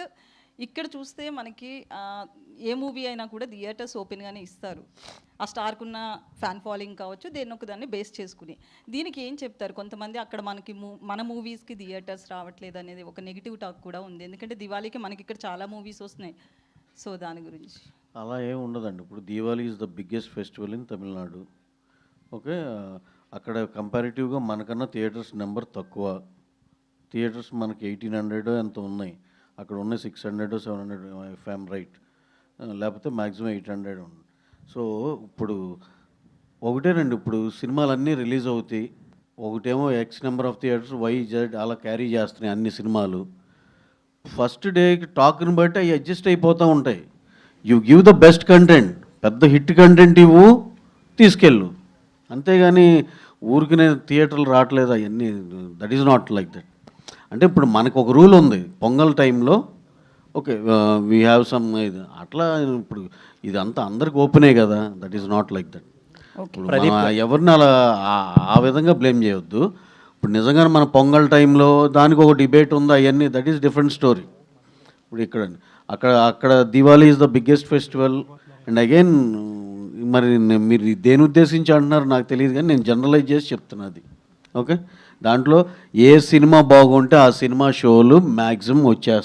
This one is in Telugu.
బట్ ఇక్కడ చూస్తే మనకి ఏ మూవీ అయినా కూడా థియేటర్స్ ఓపెన్గానే ఇస్తారు. ఆ స్టార్కున్న ఫ్యాన్ ఫాలోయింగ్ కావచ్చు దేని ఒక దాన్ని బేస్ చేసుకుని. దీనికి ఏం చెప్తారు? కొంతమంది అక్కడ మనకి మూ- మన మూవీస్కి థియేటర్స్ రావట్లేదు అనేది ఒక నెగిటివ్ టాక్ కూడా ఉంది. ఎందుకంటే దివాళీకి మనకి ఇక్కడ చాలా మూవీస్ వస్తున్నాయి. సో దాని గురించి. అలా ఏం ఉండదండి. ఇప్పుడు Diwali is the biggest festival in Tamil Nadu okay? అక్కడ కంపారిటివ్గా మనకన్నా థియేటర్స్ నెంబర్ తక్కువ. థియేటర్స్ మనకి ఎయిటీన్ హండ్రెడ్ ఎంత ఉన్నాయి. అక్కడ ఉన్న సిక్స్ హండ్రెడ్ సెవెన్ హండ్రెడ్ ఫ్యామ్ రైట్ లేకపోతే మ్యాక్సిమం ఎయిట్ హండ్రెడ్ ఉంది. సో ఇప్పుడు ఒకటేనండి ఇప్పుడు సినిమాలన్నీ రిలీజ్ అవుతాయి. ఒకటేమో X number of theatres Y Z అలా క్యారీ చేస్తున్నాయి అన్ని సినిమాలు. ఫస్ట్ డేకి టాక్ని బట్టి అవి అడ్జస్ట్ అయిపోతూ ఉంటాయి. You give the best content పెద్ద హిట్ కంటెంట్ ఇవ్వు తీసుకెళ్ళు. అంతేగాని ఊరికి నేను థియేటర్లు రావట్లేదు అవన్నీ that is not like that అంటే ఇప్పుడు మనకు ఒక రూల్ ఉంది. పొంగల్ టైంలో ఓకే వీ హ్యావ్ సమ్ ఇది అట్లా ఇప్పుడు ఇదంతా అందరికి ఓపెనే కదా. That is not like that ఎవరిని అలా ఆ- విధంగా బ్లేమ్ చేయొద్దు. ఇప్పుడు నిజంగానే మన పొంగల్ టైంలో దానికి ఒక డిబేట్ ఉంది అవన్నీ దట్ ఈస్ డిఫరెంట్ స్టోరీ ఇప్పుడు ఇక్కడ అక్కడ అక్కడ Diwali is the biggest festival and again మరి మీరు దేని ఉద్దేశించి అంటున్నారు నాకు తెలియదు కానీ నేను జనరలైజ్ చేసి చెప్తున్నా అది. ఓకే? దాంట్లో ఏ సినిమా బాగుంటే ఆ సినిమా షోలు మ్యాక్సిమం వచ్చేస్తాయి.